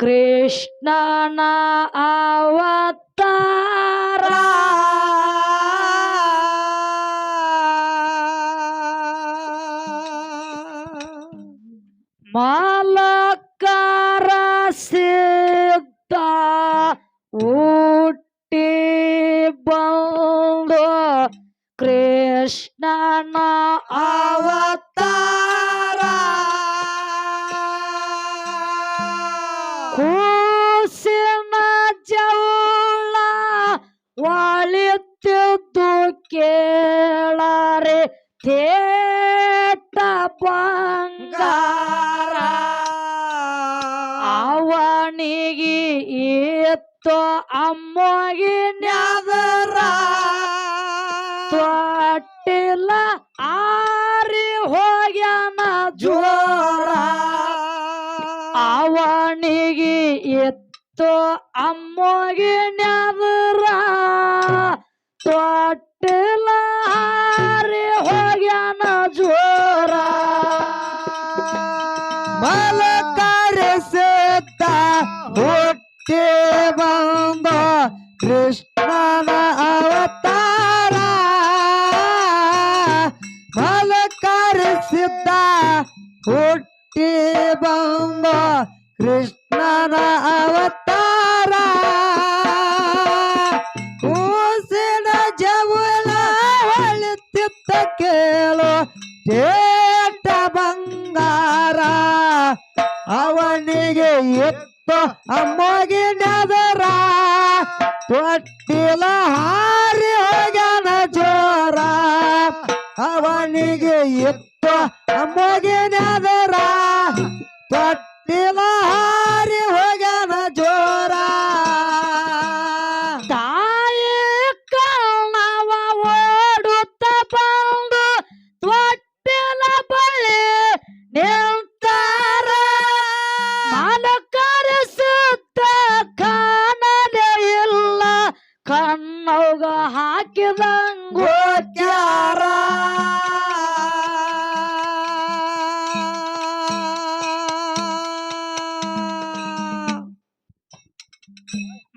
ಕೃಷ್ಣನ ಅವತಾರ. ಮಾಲಕಾರ ಅವನಿಗೆ ಎತ್ತೋ ಅಮ್ಮಗಿನ್ಯಾದರ ತೊಟ್ಟಿಲ್ಲ ಕೃಷ್ಣನ ಅವತಾರ. ಕೂಸಿನ ಜವುಲ ಹೊಳಿತಿತ್ತ ಕೇಳು ಜೇಟ ಬಂಗಾರ. ಅವನಿಗೆ ಎತ್ತು ಅಮ್ಮಗಿನದರ ತೊಟ್ಟಿಲ ಹಾರಿ ಹೋಗನ ಜೋರ. ಅವನಿಗೆ ಎತ್ತು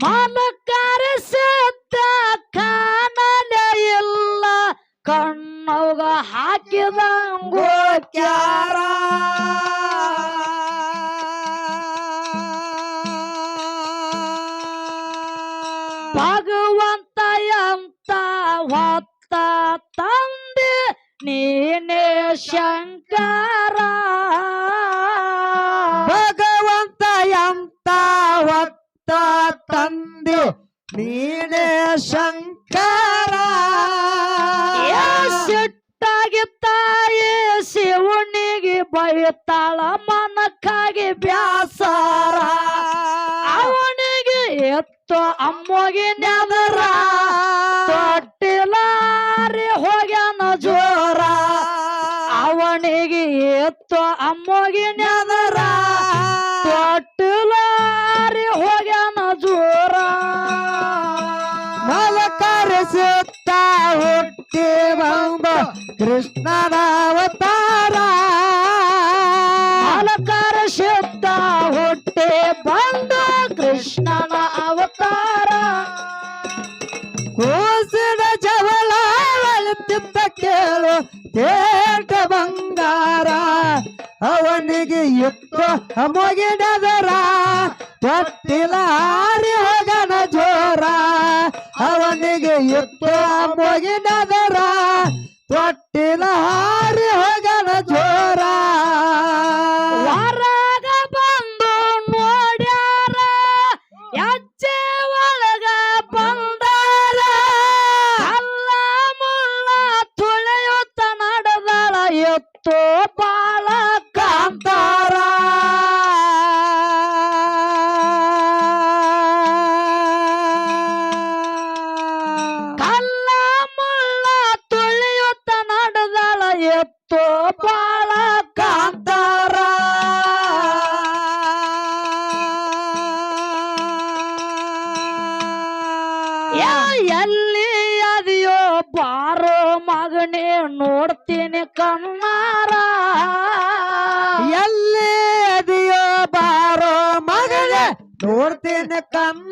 Mama ತಂದೆ ನೀನೇ ಶಂಕರ. ಸಿಟ್ಟಾಗಿ ತಾಯಿ ಶಿವನಿಗೆ ಬೈತಾಳ, ಮನಕ್ಕಾಗಿ ಬ್ಯಾಸಾರ. ಅವನಿಗೆ ಎತ್ತು ಅಮ್ಮಗೆ ನೆದರ ತೊಟ್ಟಿಲಾರಿ ಹೋಗ್ಯಾನ ಜೋರ. ಅವನಿಗೆ ಎತ್ತು ಅಮ್ಮಗೆ ನೆದರ ಕೃಷ್ಣನ ಅವತಾರ ಅಲಕಾರ ಶಬ್ದ ಹೊಟ್ಟೆ ಬಂದ ಕೃಷ್ಣನ ಅವತಾರ. ಕೂಸಿನ ಜವಳ ಅಳುತ್ತಿದ್ದ ಕೇಳು ತೇಟ ಬಂಗಾರ. ಅವನಿಗೆ ಎತ್ತು ಅಮೋಗಿನದರ ತೊಟ್ಟಿಲ ಹಾರಿ ಹೋಗನ ಜೋರ. ಅವನಿಗೆ ಎತ್ತು ಅಮೋಗಿನದರ ತೊಟ್ಟಿಲ ಹಾರಿ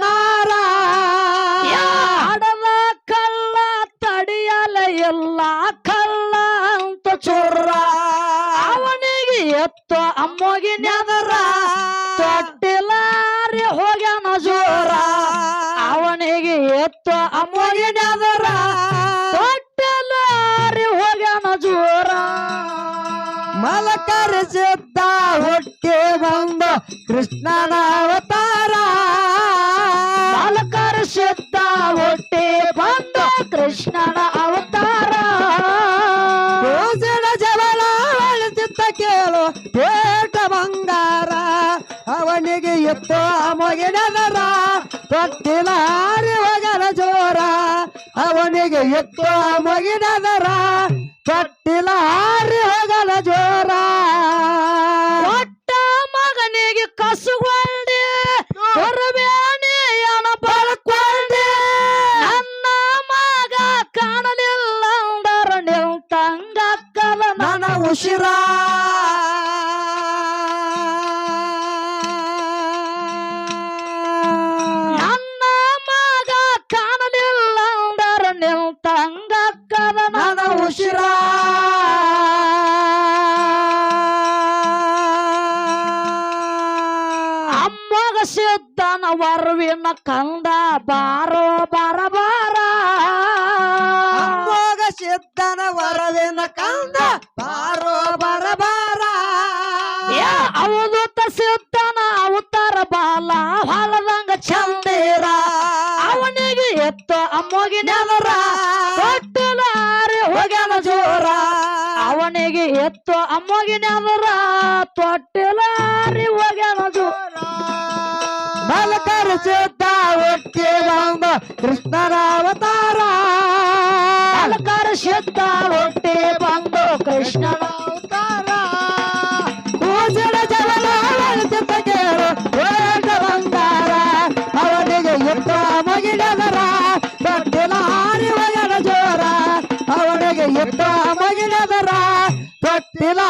Mara. ಬಾಲಕರ ಒಟ್ಟಿ ಬಂದ ಕೃಷ್ಣನ ಅವತಾರ. ಕೋಸಳ ಜವಳ ಚಿತ್ತ ಕೇಳು, ಪೇಟ ಬಂಗಾರ. ಅವನಿಗೆ ಎತ್ತೋ ಮೊಗಿನದರ ತೊಟ್ಟಿಲ ಹೋಗಲ ಜೋರ. ಅವನಿಗೆ ಎತ್ತು ಮೊಗಿನದರ ಉಸಿರ ನನ್ನ ಮಗ ಕಾಣಲಿಲ್ಲ ಅಂದರ ನೀವು ಕದನದ ಉಸಿರ. ಅಮ್ಮಗ ಸಿದ್ದನ ವರ್ವಿನ ಕಂದ ಬಾರ ಕಂದ ಬಾರೋ ಬರಬಾರ ಅವಧೂತ ಸಿದ್ಧನ ಅವತಾರ ಬಾಲ, ಹೊಲದಂಗ ಚಂದೇರ. ಅವನಿಗೆ ಎತ್ತು ಅಮ್ಮಗಿನವರ ತೊಟ್ಟಲಾರಿ ಹೋಗ್ಯಾನ ಜೋರ. ಅವನಿಗೆ ಎತ್ತು ಅಮ್ಮಗಿನವರ ತೊಟ್ಟಲಾರಿ ಹೋಗ್ಯಾನ ಜೋರ. ಮಲಕರ ಸಿದ್ಧ ಒಟ್ಟಿ ಬಂದ ಕೃಷ್ಣನ ಅವತಾರ. ಅಲಕಾರ ಸಿದ್ಧ ಹೊಟ್ಟೆ ಬಂದು ಕೃಷ್ಣನ ಅವತಾರ ಕೂಸಲ ಜವಲ ಅಳಿಸಿದ್ದ ಕೇಳು ಪೇಟ ಬಂಗಾರ ಅವನಿಗೆ ಎತ್ತ ಮಗಿಡದರ ತೊಟ್ಟಿಲ ಹಾರಿ ಹೋಗಲ ಜೋರ ಅವನಿಗೆ ಎತ್ತ ಮಗಿಡದರ ತೊಟ್ಟಿಲ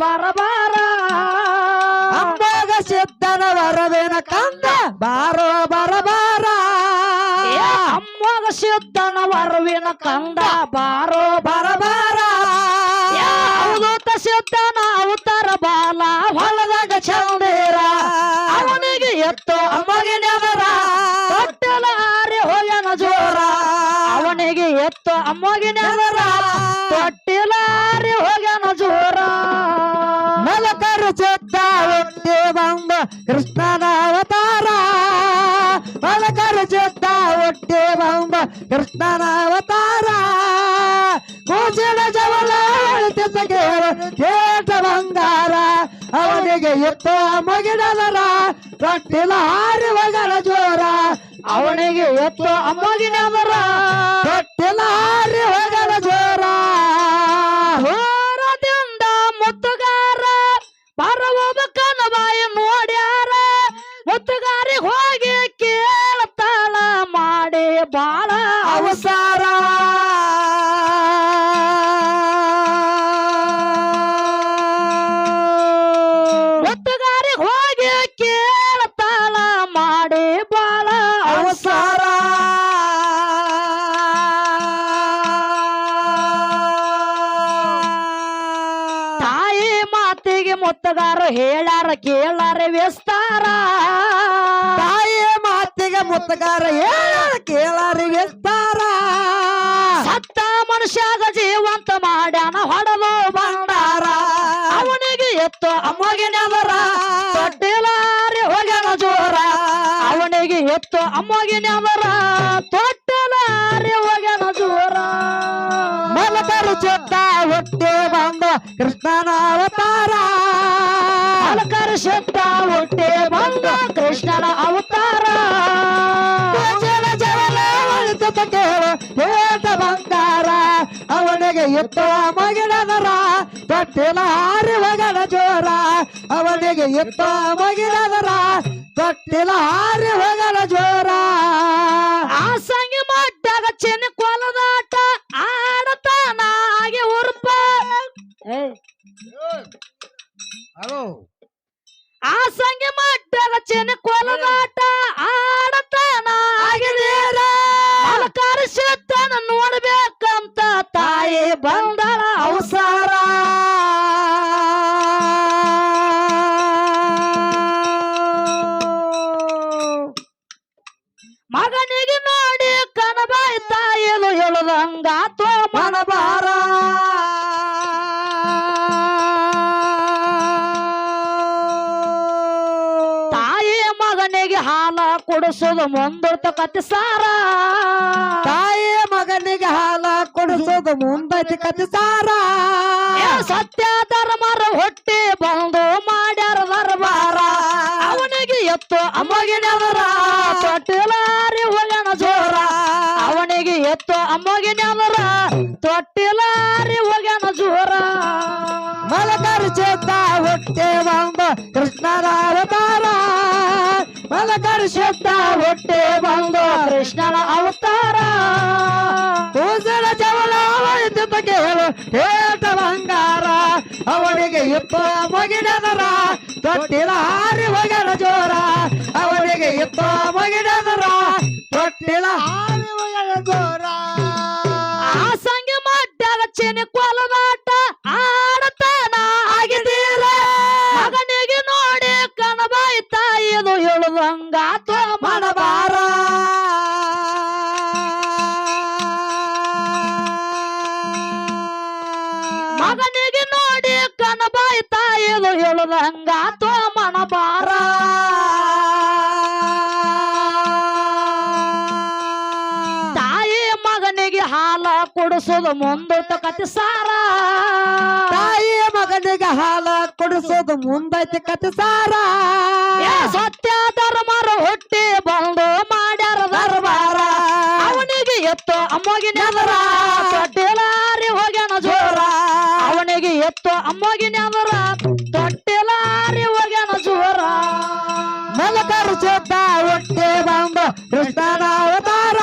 ಬಾರೋ ಅಂಬಾಗ ಸಿದ್ಧನ ವರವೇನ ಕಂದ ಬಾರೋ ಬರಬಾರ. ಅಮ್ಮಗ ಸಿದ್ಧನ ವರವಿನ ಕಂದ ಬಾರೋ ಬರ ಒಟ್ಟಿ ಬಂದ ಕೃಷ್ಣನ ಅವತಾರ ಮಲಕರು ಸಿದ್ಧ ಒಟ್ಟೇ ಬಂದ ಕೃಷ್ಣನ ಅವತಾರ ಕೂಸಿನ ಜವಲ ಕೇಟ ಬಂಗಾರ ಅವನಿಗೆ ಎತ್ತ ಮಗಿಡದರ ತೊಟ್ಟಿಲ ಹಾರಿ ಹೋಗಲ ಜೋರ. ಅವನಿಗೆ ಎತ್ತ ಅಮ್ಮಗಿನವರ ತೊಟ್ಟಿಲ ಹಾರಿ ಹೋಗಲ ಜೋರ. ಮಾತಿಗೆ ಮುತ್ತಗಾರ ಹೇಳಾರ ಕೇಳಾರ ವ್ಯಸ್ತಾರ. ತಾಯಿಯ ಮಾತಿಗೆ ಮುತ್ತಗಾರ ಹೇಳಾರ ಕೇಳಾರಿ ವ್ಯಸ್ತಾರ. ಸತ್ತ ಮನುಷ್ಯಾಗ ಜೀವಂತ ಮಾಡ್ಯಾನ ಹೊಡಲು ಬಂಡಾರ. ಅವನಿಗೆ ಎತ್ತು ಅಮ್ಮಗಿನವರ. ತೊಟ್ಟಿಲಾರಿ ಹೋಗ್ಯಾನ ಜೋರ. ಅವನಿಗೆ ಎತ್ತು ಅಮ್ಮಗಿನವರ. ತೊಟ್ಟಲಾರಿ ಹೋಗ್ಯಾನ ಕೃಷ್ಣನ ಅವತಾರ ಅಲಕಾರ ಶಬ್ದ ಹುಟ್ಟಿ ಬಂದ ಕೃಷ್ಣನ ಅವತಾರ. ಜನ ಜವಲ ಒಳಿತ ಕೇಳು ಬಂಗಾರ. ಅವನಿಗೆ ಎತ್ತ ಮಗಿಡದರ ತೊಟ್ಟಿಲ ಹಾರಿ ಮಗನ ಜೋರ ಅವನಿಗೆ ಎತ್ತ ಮಗಿಡದರ ತೊಟ್ಟಿಲ ಹಾರಿ ಮಗನ ಜೋರ ಆ ಸಂಗಿ ಮಡ್ಡಾಗ ಚೆನ್ನ ಕೊಲದಾಟ ಆಡತಾನ ಆ ಸಂಗಿ ಮಟ್ಟದ ಚೆನ್ನ ಕೊಲದಾಟ ಆಡತನ ಹಾಗೆ ಅಲಕಾರ ಶೇತನ ನೋಡ್ಬೇಕಂತ ತಾಯಿ ಬಂದಳ. ಮಗನಿಗೆ ಹಾಲ ಕೊಡಿಸೋದು ಮುಂದಿರ್ತ ಕತಿ ಸಾರ. ತಾಯಿ ಮಗನಿಗೆ ಹಾಲ ಕೊಡಿಸೋದು ಮುಂದೈತಿ ಕತಿ ಸಾರ. ಸತ್ಯ ಧರ್ಮರ ಹೊಟ್ಟಿ ಬಂದು ಮಾಡ್ಯಾರ ದರ್ಬಾರ. ಅವನಿಗೆ ಎತ್ತು ಅಮ್ಮಗಿನವರ ತೊಟ್ಟಿಲಾರಿ ಹೋಗಣ ಜೋರ. ಅವನಿಗೆ ಎತ್ತು ಅಮ್ಮಗಿನವರ ತೊಟ್ಟಿಲಾರಿ ಹೋಗಣ ಜೋರ. ಮಲಕರ್ ಚೇತ ಹೊಟ್ಟೆ ಬಂದ ಮಲಕರ್ ಚೇತ ಹೊಟ್ಟೆ ಬಂದ ಕೃಷ್ಣನ ಅವತಾರ ಕೂಸಲ ಜವಲ ವೈದ್ಯ ಕೇಳು ಹೇಟ ಬಂಗಾರ ಅವನಿಗೆ ಇಪ್ಪ ಮಗಿಡದರ ತೊಟ್ಟಿಲ ಹಾರಿ ಒಗಡ ಜೋರ ಅವನಿಗೆ ಇಪ್ಪ ಮಗಿಡದರ ತೊಟ್ಟಿಲ ಹಾರಿ ಒಗಡ ಜೋರ ಆ ಸಂಗಿ ಮಡ್ಡಾಗ ಚೆನ್ನ ಕೊಲದಾಟ ಆಡತಾನ ಹೇಳುವಂಗಾತು ಮಾಡಬಾರ ಮಗನಿಗೆ ನೋಡಿ ಕಣಬಾಯಿ ತಾಯಿದು ಹೇಳುವಂಗಾತು ಮನಬಾರ. ತಾಯಿ ಮಗನಿಗೆ ಹಾಲ ಕೊಡಿಸೋದು ಮುಂದೈತ ಕತಿ ಸಾರ. ತಾಯಿ ಮಗನಿಗೆ ಹಾಲ ಕೊಡಿಸೋದು ಮುಂದೈತೆ ಕತೆ ಸಾರ. ಎತ್ತು ನೆದರ ತೊಟ್ಟೆಲಾರಿ ಹೋಗ್ಯಾನ ಜೋರ. ಅವನಿಗೆ ಎತ್ತು ನೆದರ ತೊಟ್ಟೆಲಾರಿ ಹೋಗ್ಯಾನ ಜೋರ. ಮಲಕರು ಚೇತ ಹೊಟ್ಟೆ ಬಂದ ಕೃಷ್ಣನ ಅವತಾರ.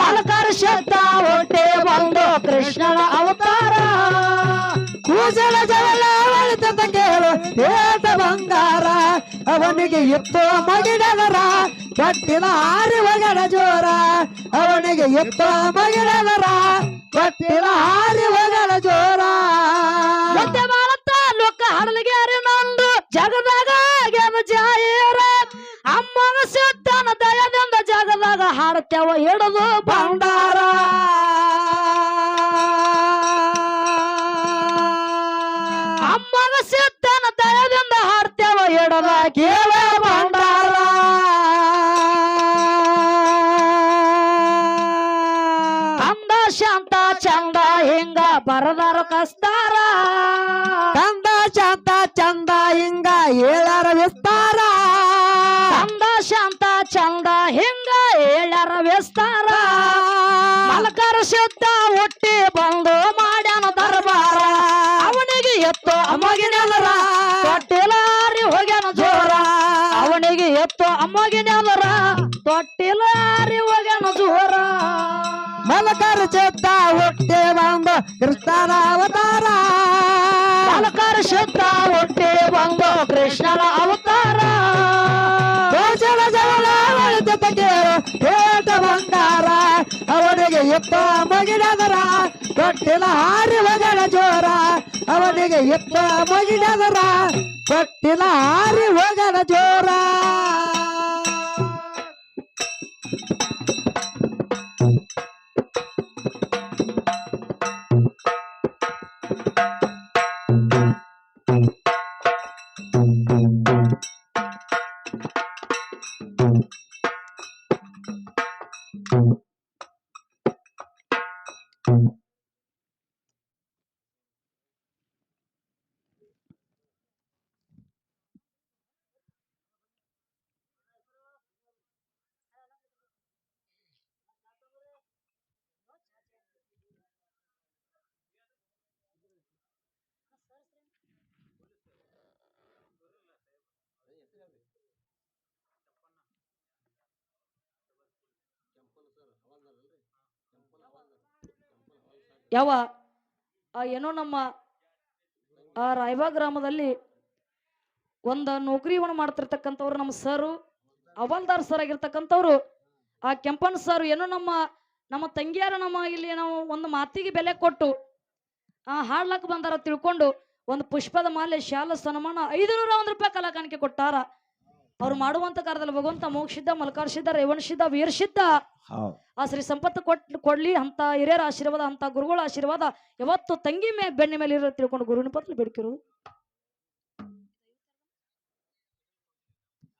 ಮಲಕರು ಶಬ್ದ ಹೊಟ್ಟೆ ಬಂದು ಕೃಷ್ಣನ ಅವತಾರ. ಕೂಸಲ ಜವಲ ಒಳಿತ ಕೇಳು ಏತ ಬಂಗಾರ. ಅವನಿಗೆ ಎತ್ತು ಮಗಿಡದರ ಕಟ್ಟಿದ ಆರಿ ಒಗಡ ಜೋರ. ಅವನಿಗೆ ಎತ್ತು ಮಗಿಡದರ ಕಟ್ಟಿದ ಆರಿ ಒಗಡ ಜೋರ. ಮತ್ತೆ ಬಾಳ ಲೋಕ ಹಡಲಿಗೆ ನಂದು ಜಗದಾಗ ಜಾಯರ ಅಮ್ಮನ ಸತ್ತನ ದಯದಿಂದ ಜಗದಾಗ ಹಾಡ್ತೇವ ಹಿಡಿದು ಭಂಡಾರ. ಕೇಳ ಭಂಡಾರ ಅಂದ ಶಾಂತ ಚಂದ ಹಿಂಗ ಬರದಾರ ಕಸ್ತಾರ. ಕಂದ ಶಾಂತ ಚಂದ ಹಿಂಗ ಏಳರ ವಿಸ್ತಾರ. ಅಂದ ಶಾಂತ ಚಂದ ಹಿಂಗ ಏಳಾರ ವಿಸ್ತಾರ. ಮಲಕರ ಶುದ್ಧ ಹುಟ್ಟಿ ಬಂದು ಮಾಡ್ಯಾನ ದರ್ಬಾರ. ಅವನಿಗೆ ಎತ್ತು ಅಮ್ಮಗಿನವರ ಎತ್ತು ಅಮ್ಮಗಿನವರ ತೊಟ್ಟಿಲಾರಿ ಹೋಗ್ಯಾನ ಜೋರ. ಮಲಕರ ಚೇತ ಹೊಟ್ಟೆ ಬಂದ ಕೃಷ್ಣನ ಅವತಾರ. ಮಲಕರ ಸಿದ್ಧ ಹೊಟ್ಟೆ ಬಂದು ಕೃಷ್ಣನ ಅವತಾರ. ಕೋಚಲ ಜವಳ ಜೊತೆಗೆ ಹೇಟ ಬಂಗಾರ. ಅವನಿಗೆ ಎತ್ತ ಮಗಿಡದರ ತೊಟ್ಟಿಲ ಹಾರಿ ಒಗಡ ಜೋರ. ಅವನಿಗೆ ಎತ್ತ ಮಗಿಡದರ ತೊಟ್ಟಿಲ ಹಾರಿ ಒಗಡ ಜೋರ. ಯಾವ, ಆ ಏನೋ ನಮ್ಮ, ಆ ರಾಯಬಾಗ್ ಗ್ರಾಮದಲ್ಲಿ ಒಂದು ನೌಕರಿವನ್ನು ಮಾಡ್ತಿರ್ತಕ್ಕಂಥವ್ರು ನಮ್ಮ ಸರು ಅವಲ್ದಾರ್ ಸರ್ ಆಗಿರ್ತಕ್ಕಂಥವ್ರು. ಆ ಕೆಂಪನ್ ಸರ್ ಏನೋ ನಮ್ಮ ನಮ್ಮ ತಂಗಿಯಾರ ನಮ್ಮ ಇಲ್ಲಿ ನಾವು ಒಂದು ಮಾತಿಗೆ ಬೆಲೆ ಕೊಟ್ಟು, ಆ ಹಾಡ್ಲಕ್ ಬಂದಾರ ತಿಳ್ಕೊಂಡು ಒಂದು ಪುಷ್ಪದ ಮಾಲೆ, ಶಾಲ ಸನ್ಮಾನ ಐದುನೂರ ಒಂದು ರೂಪಾಯಿ ಕಲಾಕಾನಿಕೆ ಕೊಟ್ಟಾರ. ಅವ್ರು ಮಾಡುವಂತ ಕಾರ್ಯದಲ್ಲಿ ಭಗವಂತ ಮೋಕ್ಷಿದ್ದ ಮಲ್ಕಾರ್ಸಿದ್ದ ರೇವಣಸಿದ್ದ ವೀರಸಿದ್ದ ಹೌದು. ಆ ಶ್ರೀ ಸಂಪತ್ತು ಕೊಟ್ ಕೊಡ್ಲಿ ಅಂತ ಹಿರಿಯರ ಆಶೀರ್ವಾದ ಅಂತ ಗುರುಗಳ ಆಶೀರ್ವಾದ ಯಾವತ್ತು ತಂಗಿ ಮೇ ಬೆನ್ನ ಮೇಲೆ ಇರೋ ತಿಳ್ಕೊಂಡು ಗುರುವಿನ ಪತ್ರ ಬೇಡ್ಕಿರು.